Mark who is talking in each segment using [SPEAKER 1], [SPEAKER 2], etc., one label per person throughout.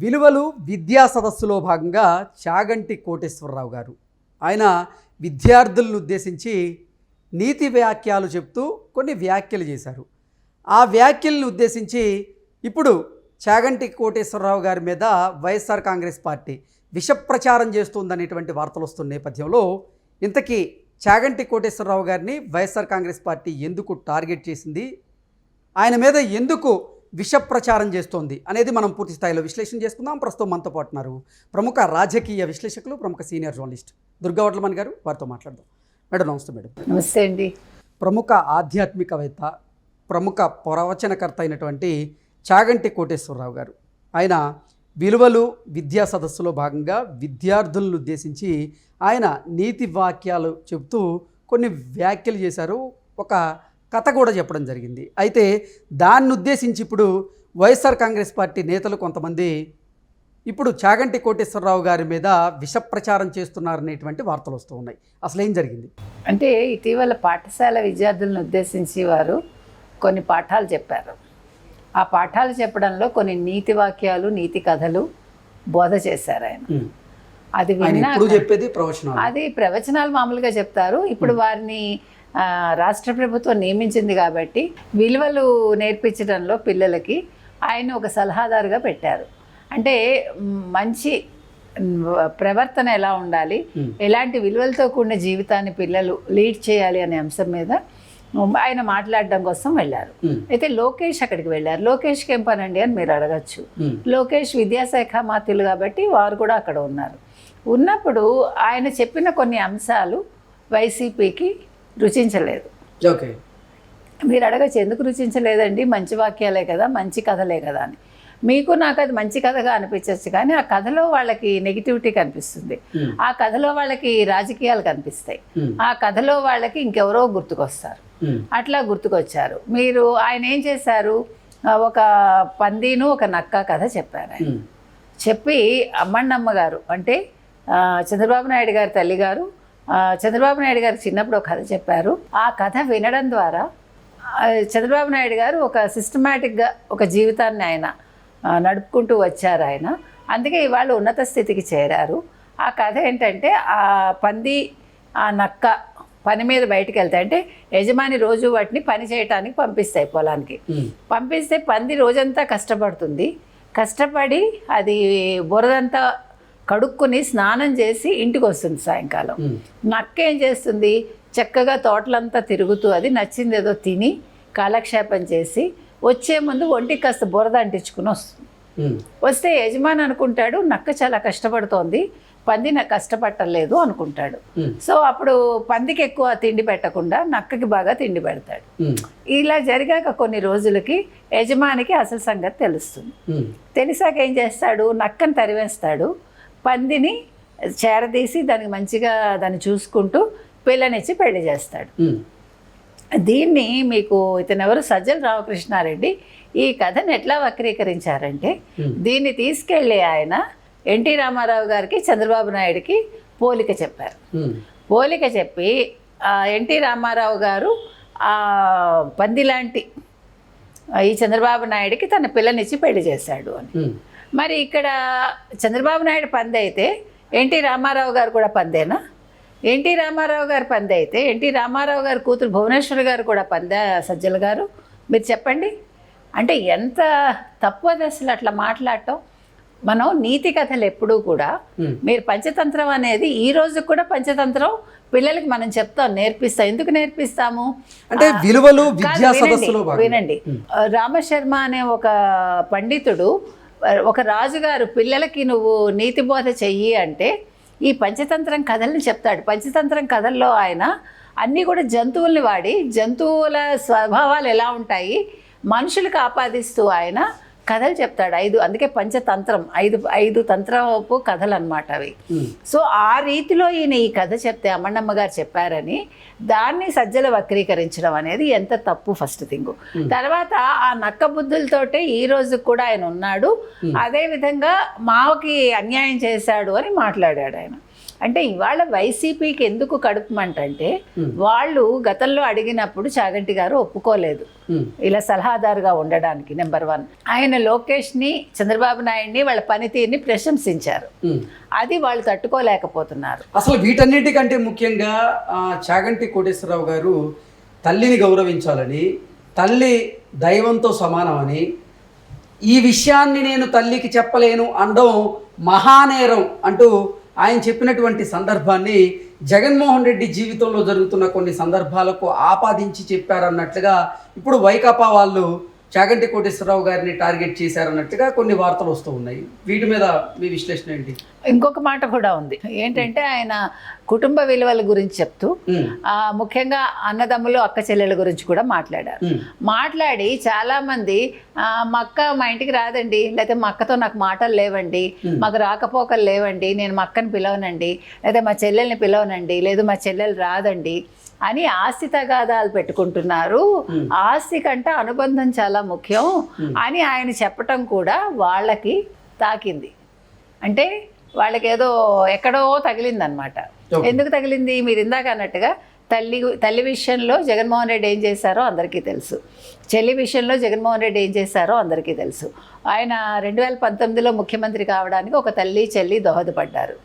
[SPEAKER 1] విలువలు విద్యా సదస్సులో భాగంగా చాగంటి కోటేశ్వరరావు గారు. ఆయన విద్యార్థులను ఉద్దేశించి నీతి వ్యాఖ్యలు చెప్తూ కొన్ని వ్యాఖ్యలు చేశారు. ఆ వ్యాఖ్యలను ఉద్దేశించి ఇప్పుడు చాగంటి కోటేశ్వరరావు గారి మీద వైఎస్ఆర్ కాంగ్రెస్ పార్టీ విషప్రచారం చేస్తుందనేటువంటి వార్తలు వస్తున్న నేపథ్యంలో ఇంతకీ చాగంటి కోటేశ్వరరావు గారిని వైఎస్ఆర్ కాంగ్రెస్ పార్టీ ఎందుకు టార్గెట్ చేసింది? ఆయన మీద ఎందుకు విష ప్రచారం చేస్తోంది అనేది మనం పూర్తి స్థాయిలో విశ్లేషణ చేసుకుందాం. ప్రస్తుతం మనతో పాటు ఉన్నారు ప్రముఖ రాజకీయ విశ్లేషకులు ప్రముఖ సీనియర్ జర్నలిస్ట్ దుర్గా వడ్లమణి గారు. వారితో మాట్లాడదాం. మేడం నమస్తే మేడం.
[SPEAKER 2] నమస్తే అండి.
[SPEAKER 1] ప్రముఖ ఆధ్యాత్మికవేత్త ప్రముఖ ప్రవచనకర్త అయినటువంటి చాగంటి కోటేశ్వరరావు గారు. ఆయన విలువలు విద్యా సదస్సులో భాగంగా విద్యార్థులను ఉద్దేశించి ఆయన నీతి వాక్యాలు చెబుతూ కొన్ని వ్యాఖ్యలు చేశారు. ఒక కథ కూడా చెప్పడం జరిగింది. అయితే దాన్ని ఉద్దేశించి ఇప్పుడు వైఎస్ఆర్ కాంగ్రెస్ పార్టీ నేతలు కొంతమంది ఇప్పుడు చాగంటి కోటేశ్వరరావు గారి మీద విష ప్రచారం చేస్తున్నారనేటువంటి వార్తలు వస్తూ ఉన్నాయి. అసలు ఏం జరిగింది?
[SPEAKER 2] అంటే ఇటీవల పాఠశాల విద్యార్థులను ఉద్దేశించి వారు కొన్ని పాఠాలు చెప్పారు. ఆ పాఠాలు చెప్పడంలో కొన్ని నీతి వాక్యాలు నీతి కథలు బోధ చేశారు ఆయన. అది విన్నా
[SPEAKER 1] చెప్పేది ప్రవచనాలు.
[SPEAKER 2] అది ప్రవచనాలు మామూలుగా చెప్తారు. ఇప్పుడు వారిని రాష్ట్ర ప్రభుత్వం నియమించింది కాబట్టి విలువలు నేర్పించడంలో పిల్లలకి ఆయన ఒక సలహాదారుగా పెట్టారు. అంటే మంచి ప్రవర్తన ఎలా ఉండాలి. ఎలాంటి విలువలతో కూడిన జీవితాన్ని పిల్లలు లీడ్ చేయాలి అనే అంశం మీద ఆయన మాట్లాడడం కోసం వెళ్ళారు. అయితే లోకేష్ అక్కడికి వెళ్ళారు. లోకేష్కి ఏం పనండి అని మీరు అడగచ్చు. లోకేష్ విద్యాశాఖ మాత్యులు కాబట్టి వారు కూడా అక్కడ ఉన్నారు. ఉన్నప్పుడు ఆయన చెప్పిన కొన్ని అంశాలు వైసీపీకి రుచించలేదు.
[SPEAKER 1] ఓకే.
[SPEAKER 2] మీరు అడగచ్చు ఎందుకు రుచించలేదండి? మంచి వాక్యాలే కదా మంచి కథలే కదా అని. మీకు నాకు అది మంచి కథగా అనిపించవచ్చు కానీ ఆ కథలో వాళ్ళకి నెగిటివిటీ కనిపిస్తుంది. ఆ కథలో వాళ్ళకి రాజకీయాలు కనిపిస్తాయి. ఆ కథలో వాళ్ళకి ఇంకెవరో గుర్తుకొస్తారు. అట్లా గుర్తుకొచ్చారు. మీరు ఆయన ఏం చేశారు? ఒక పందిను ఒక నక్క కథ చెప్పారు ఆయన. చెప్పి అమ్మಣ್ಣమ్మ గారు అంటే చంద్రబాబు నాయుడు గారి తల్లి గారు ఆ, చంద్రబాబు నాయుడు గారు చిన్నప్పుడు ఒక కథ చెప్పారు. ఆ కథ వినడం ద్వారా చంద్రబాబు నాయుడు గారు ఒక సిస్టమేటిక్గా ఒక జీవితాన్ని ఆయన నడుపుకుంటూ వచ్చారు ఆయన. అందుకే ఇవాళ ఉన్నత స్థితికి చేరారు. ఆ కథ ఏంటంటే ఆ పంది ఆ నక్క పని మీద బయటికి వెళ్తాయి. అంటే యజమాని రోజు వాటిని పని చేయటానికి పంపిస్తాయి పొలానికి. పంపిస్తే పంది రోజంతా కష్టపడుతుంది. కష్టపడి అది బురదంతా కడుక్కుని స్నానం చేసి ఇంటికి వస్తుంది సాయంకాలం నక్క ఏం చేస్తుంది? చక్కగా తోటలంతా తిరుగుతూ అది నచ్చింది ఏదో తిని కాలక్షేపం చేసి వచ్చే ముందు ఒంటికి కాస్త బురద అంటించుకుని వస్తుంది. వస్తే యజమాని అనుకుంటాడు నక్క చాలా కష్టపడుతోంది పంది నాకు కష్టపట్టలేదు అనుకుంటాడు. సో అప్పుడు పందికి ఎక్కువ తిండి పెట్టకుండా నక్కకి బాగా తిండి పెడతాడు. ఇలా జరిగాక కొన్ని రోజులకి యజమానికి అసలు సంగతి తెలుస్తుంది. తెలిసాక ఏం చేస్తాడు? నక్కని తరివేస్తాడు. పందిని చేరదీసి దానికి మంచిగా దాన్ని చూసుకుంటూ పిల్లనిచ్చి పెళ్ళి చేస్తాడు. దీన్ని మీకు ఇతను ఎవరు? సజ్జల రామకృష్ణారెడ్డి ఈ కథను ఎట్లా వక్రీకరించారంటే. దీన్ని తీసుకెళ్ళి ఆయన ఎన్టీ రామారావు గారికి చంద్రబాబు నాయుడికి పోలిక చెప్పారు. పోలిక చెప్పి ఎన్టీ రామారావు గారు ఆ పంది లాంటి ఈ చంద్రబాబు నాయుడికి తన పిల్లనిచ్చి పెళ్ళి చేశాడు అని. మరి ఇక్కడ చంద్రబాబు నాయుడు పంది అయితే ఎన్టీ రామారావు గారు కూడా పందేనా? ఎన్టీ రామారావు గారు పంది అయితే ఎన్టీ రామారావు గారు కూతురు భువనేశ్వర్ గారు కూడా పందా సజ్జల గారు? మీరు చెప్పండి. అంటే ఎంత తప్పు అది అసలు అట్లా మాట్లాడటం? మనం నీతి కథలు ఎప్పుడూ కూడా మీరు పంచతంత్రం అనేది ఈ రోజు కూడా పంచతంత్రం పిల్లలకి మనం చెప్తాం నేర్పిస్తాం. ఎందుకు నేర్పిస్తాము?
[SPEAKER 1] అంటే విలువలు
[SPEAKER 2] వినండి, రామశర్మ అనే ఒక పండితుడు ఒక రాజుగారు పిల్లలకి నువ్వు నీతి బోధ చెయ్యి అంటే ఈ పంచతంత్రం కథల్ని చెప్తాడు. పంచతంత్రం కథల్లో ఆయన అన్నీ కూడా జంతువుల్ని వాడి జంతువుల స్వభావాలు ఎలా ఉంటాయి మనుషులకు ఆపాదిస్తూ ఆయన కథలు చెప్తాడు. ఐదు అందుకే పంచతంత్రం. ఐదు ఐదు తంత్రపు కథలు అనమాట అవి సో ఆ రీతిలో ఈయన ఈ కథ చెప్తే అమ్మన్నమ్మ గారు చెప్పారని దాన్ని సజ్జల వక్రీకరించడం అనేది ఎంత తప్పు ఫస్ట్ థింగ్. తర్వాత ఆ నక్క బుద్ధులతోటే ఈ రోజు కూడా ఆయన ఉన్నాడు. అదే విధంగా మావకి అన్యాయం చేశాడు అని మాట్లాడాడు ఆయన. అంటే ఇవాళ వైసీపీకి ఎందుకు కడుపుమంటంటే వాళ్ళు గతంలో అడిగినప్పుడు చాగంటి గారు ఒప్పుకోలేదు. ఇలా సలహాదారుగా ఉండడానికి నెంబర్ వన్ ఆయన లోకేష్ని చంద్రబాబు నాయుడిని వాళ్ళ పనితీరుని ప్రశంసించారు. అది వాళ్ళు తట్టుకోలేకపోతున్నారు.
[SPEAKER 1] అసలు వీటన్నిటికంటే ముఖ్యంగా చాగంటి కోటేశ్వరరావు గారు తల్లిని గౌరవించాలని తల్లి దైవంతో సమానమని ఈ విషయాన్ని నేను తల్లికి చెప్పలేను అనడం మహానేరం అంటూ ఆయన చెప్పినటువంటి సందర్భాన్ని జగన్మోహన్ రెడ్డి జీవితంలో జరుగుతున్న కొన్ని సందర్భాలకు ఆపాదించి చెప్పారన్నట్లుగా ఇప్పుడు వైకాపా వాళ్ళు చాగంటి కోటేశ్వరరావు గారిని టార్గెట్ చేశారన్నట్టుగా కొన్ని వార్తలు వస్తూ ఉన్నాయి. వీటి మీద మీ విశ్లేషణ ఏంటి?
[SPEAKER 2] ఇంకొక మాట కూడా ఉంది. ఏంటంటే ఆయన కుటుంబ విలువల గురించి చెప్తూ ముఖ్యంగా అన్నదమ్ములు అక్క చెల్లెల గురించి కూడా మాట్లాడారు. మాట్లాడి చాలామంది మా అక్క మా ఇంటికి రాదండి లేకపోతే మా అక్కతో నాకు మాటలు లేవండి మాకు రాకపోకలు లేవండి నేను మా అక్కని పిలవనండి లేదా మా చెల్లెల్ని పిలవనండి లేదు మా చెల్లెలు రాదండి అని ఆస్తి తగాదాలు పెట్టుకుంటున్నారు. ఆస్తి కంటే అనుబంధం చాలా ముఖ్యం అని ఆయన చెప్పటం కూడా వాళ్ళకి తాకింది. అంటే వాళ్ళకి ఏదో ఎక్కడో తగిలిందనమాట. ఎందుకు తగిలింది? మీరు ఇందాక అన్నట్టుగా తల్లి తల్లి విషయంలో జగన్మోహన్ రెడ్డి ఏం చేశారో అందరికీ తెలుసు. చెల్లి విషయంలో జగన్మోహన్ రెడ్డి ఏం చేశారో అందరికీ తెలుసు. ఆయన రెండు వేల పంతొమ్మిదిలో ముఖ్యమంత్రి కావడానికి ఒక తల్లి చెల్లి దోహదపడ్డారు.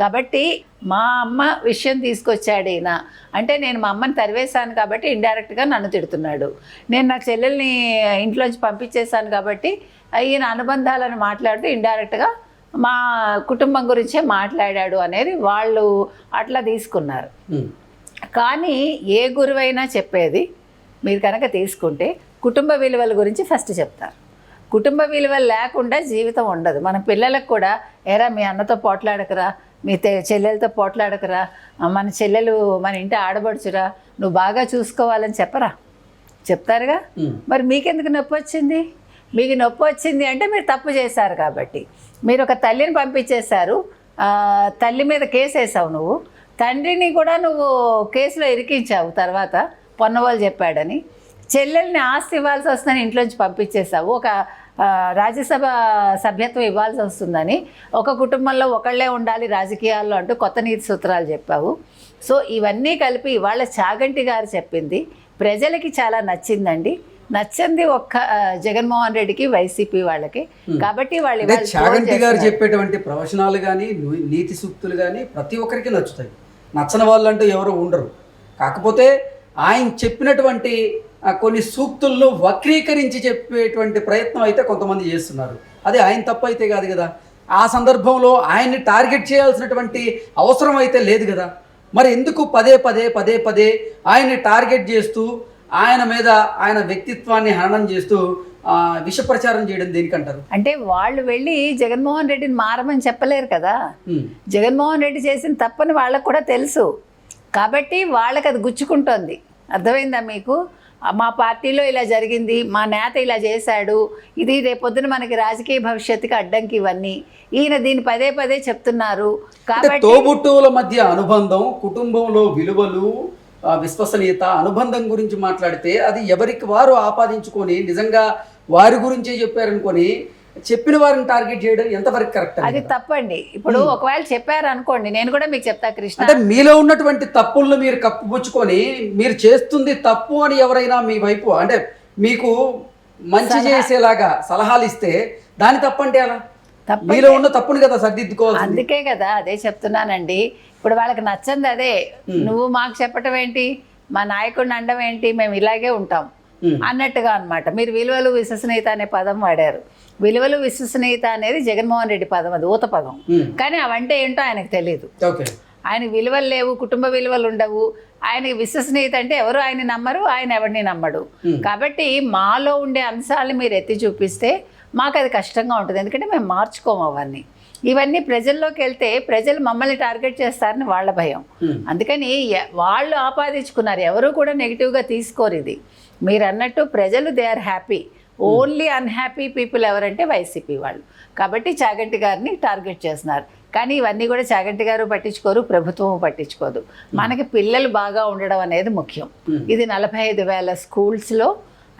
[SPEAKER 2] కాబట్టి మా అమ్మ విషయం తీసుకొచ్చాడు ఈయన. అంటే నేను మా అమ్మని తరివేశాను కాబట్టి ఇండైరెక్ట్గా నన్ను తిడుతున్నాడు. నేను నా చెల్లెల్ని ఇంట్లోంచి పంపించేశాను కాబట్టి ఈయన అనుబంధాలను మాట్లాడుతూ ఇండైరెక్ట్గా మా కుటుంబం గురించే మాట్లాడాడు అనేది వాళ్ళు అట్లా తీసుకున్నారు. కానీ ఏ గురువైనా చెప్పేది మీరు కనుక తీసుకుంటే కుటుంబ విలువల గురించి ఫస్ట్ చెప్తారు. కుటుంబ విలువలు లేకుండా జీవితం ఉండదు. మన పిల్లలకు కూడా ఎరా మీ అన్నతో పోట్లాడకరా మీ తె- చెల్లెలతో పోట్లాడకరా మన చెల్లెలు మన ఇంటి ఆడబడుచురా నువ్వు బాగా చూసుకోవాలని చెప్పరా? చెప్తారుగా. మరి మీకెందుకు నొప్పి వచ్చింది? మీకు నొప్పి వచ్చింది అంటే మీరు తప్పు చేశారు కాబట్టి. మీరు ఒక తల్లిని పంపించేశారు. తల్లి మీద కేసు వేసావు నువ్వు. తండ్రిని కూడా నువ్వు కేసులో ఇరికించావు తర్వాత పొన్నవాళ్ళు చెప్పాడని. చెల్లెల్ని ఆస్తి ఇవ్వాల్సి వస్తుందని ఇంట్లోంచి పంపించేసావు ఒక రాజ్యసభ సభ్యత్వం ఇవ్వాల్సి వస్తుందని. ఒక కుటుంబంలో ఒకళ్ళే ఉండాలి రాజకీయాల్లో అంటూ కొత్త నీతి సూత్రాలు చెప్పావు. సో ఇవన్నీ కలిపి ఇవాళ చాగంటి గారు చెప్పింది. ప్రజలకి చాలా నచ్చిందండి. నచ్చింది ఒక్క జగన్మోహన్ రెడ్డికి వైసీపీ వాళ్ళకి. కాబట్టి వాళ్ళు
[SPEAKER 1] చాగంటి గారు. చెప్పేటువంటి ప్రవచనాలు కానీ నీతి సూక్తులు కానీ ప్రతి ఒక్కరికి నచ్చుతాయి. నచ్చని వాళ్ళు అంటూ ఎవరు ఉండరు. కాకపోతే ఆయన చెప్పినటువంటి కొన్ని సూక్తులను వక్రీకరించి చెప్పేటువంటి ప్రయత్నం అయితే కొంతమంది చేస్తున్నారు. అది ఆయన తప్పు అయితే కాదు కదా. ఆ సందర్భంలో ఆయన్ని టార్గెట్ చేయాల్సినటువంటి అవసరం అయితే లేదు కదా. మరి ఎందుకు పదే పదే పదే పదే ఆయన్ని టార్గెట్ చేస్తూ ఆయన మీద ఆయన వ్యక్తిత్వాన్ని హననం చేస్తూ ఆ, విష ప్రచారం చేయడం దేనికంటారు?
[SPEAKER 2] అంటే వాళ్ళు వెళ్ళి జగన్మోహన్ రెడ్డిని మారమని చెప్పలేరు కదా. జగన్మోహన్ రెడ్డి చేసిన తప్పని వాళ్ళకు కూడా తెలుసు. కాబట్టి వాళ్ళకి అది గుచ్చుకుంటోంది. అర్థమైందా మీకు? మా పార్టీలో ఇలా జరిగింది మా నేత ఇలా చేశాడు ఇది రేపొద్దున మనకి రాజకీయ భవిష్యత్తుకి అడ్డంకి ఇవన్నీ. ఈయన దీన్ని పదే పదే చెప్తున్నారు. కాబట్టి
[SPEAKER 1] తోబుట్టువుల మధ్య అనుబంధం కుటుంబంలో విలువలు విశ్వసనీయత అనుబంధం గురించి మాట్లాడితే అది ఎవరికి వారు ఆపాదించుకొని నిజంగా వారి గురించే చెప్పారనుకొని చెప్పిన వారిని టార్గెట్ చేయడం ఎంతవరకు కరెక్ట్
[SPEAKER 2] అది తప్పండి. ఇప్పుడు ఒకవేళ చెప్పారు అనుకోండి నేను కూడా మీకు చెప్తా కృష్ణ.
[SPEAKER 1] అంటే మీలో ఉన్నటువంటి తప్పులను మీరు కప్పుపుచ్చుకొని మీరు చేస్తుంది తప్పు అని ఎవరైనా మీ వైపు అంటే మీకు మంచి చేసేలాగా సలహాలు ఇస్తే దాని తప్పంటే అలా మీలో ఉన్న తప్పుని కదా సర్దిద్దుకోవాలి
[SPEAKER 2] అందుకే కదా అదే చెప్తున్నానండి. ఇప్పుడు వాళ్ళకి నచ్చంది అదే. నువ్వు మాకు చెప్పటం ఏంటి? మా నాయకుడిని అండం ఏంటి? మేము ఇలాగే ఉంటాం. అన్నట్టుగా అన్నమాట. మీరు విలువలు విశ్వసనీయత అనే పదం వాడారు. విలువలు విశ్వసనీయత అనేది జగన్మోహన్ రెడ్డి పదం అది ఊత పదం. కానీ అవంటే ఏంటో ఆయనకు తెలియదు ఆయన విలువలు లేవు కుటుంబ విలువలు ఉండవు. ఆయనకి విశ్వసనీయత అంటే ఎవరు ఆయన నమ్మరు ఆయన ఎవరిని నమ్మడు. కాబట్టి మాలో ఉండే అంశాలను మీరు ఎత్తి చూపిస్తే మాకు అది కష్టంగా ఉంటుంది. ఎందుకంటే మేము మార్చుకోము అవన్నీ. ఇవన్నీ ప్రజల్లోకి వెళ్తే ప్రజలు మమ్మల్ని టార్గెట్ చేస్తారని వాళ్ళ భయం. అందుకని వాళ్ళు ఆపాదించుకున్నారు. ఎవరు కూడా నెగిటివ్గా తీసుకోరు ఇది. మీరు అన్నట్టు ప్రజలు they are happy. Only unhappy people ఎవరంటే వైసీపీ వాళ్ళు. కాబట్టి చాగంటి గారిని టార్గెట్ చేస్తున్నారు. కానీ ఇవన్నీ కూడా చాగంటి గారు పట్టించుకోరు ప్రభుత్వం పట్టించుకోదు. మనకి పిల్లలు బాగా ఉండడం అనేది ముఖ్యం. ఇది నలభై ఐదు వేల స్కూల్స్లో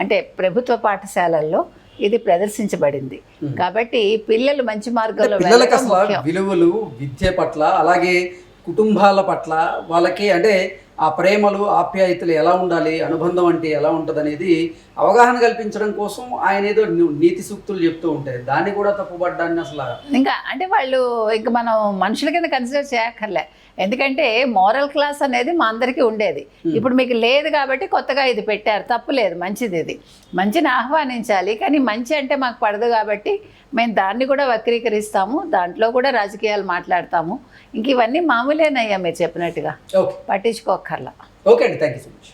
[SPEAKER 2] అంటే ప్రభుత్వ పాఠశాలల్లో ఇది ప్రదర్శించబడింది. కాబట్టి పిల్లలు మంచి మార్గంలో
[SPEAKER 1] పిల్లలకు అసలు విలువలు విద్య పట్ల అలాగే కుటుంబాల పట్ల వాళ్ళకి అంటే ఆ ప్రేమలు ఆప్యాయతలు ఎలా ఉండాలి అనుబంధం అంటే ఎలా ఉంటుంది అనేది అవగాహన కల్పించడం కోసం ఆయన ఏదో నీతి సూక్తులు చెప్తూ ఉంటాయి దాన్ని కూడా తప్పుపడ్డాన్ని అసలు
[SPEAKER 2] ఇంకా అంటే వాళ్ళు ఇంకా మనం మనుషుల కింద కన్సిడర్ చేయక్కర్లే. ఎందుకంటే మోరల్ క్లాస్ అనేది మా అందరికీ ఉండేది. ఇప్పుడు మీకు లేదు కాబట్టి కొత్తగా ఇది పెట్టారు. తప్పు లేదు. మంచిది ఇది. మంచిని ఆహ్వానించాలి. కానీ మంచి అంటే మాకు పడదు కాబట్టి మేము దాన్ని కూడా వక్రీకరిస్తాము. దాంట్లో కూడా రాజకీయాలు మాట్లాడతాము. ఇంక ఇవన్నీ మామూలేనయ్యా మీరు చెప్పినట్టుగా.
[SPEAKER 1] ఓకే.
[SPEAKER 2] అక్కర్లా
[SPEAKER 1] ఓకే అండి థ్యాంక్ యూ సో మచ్.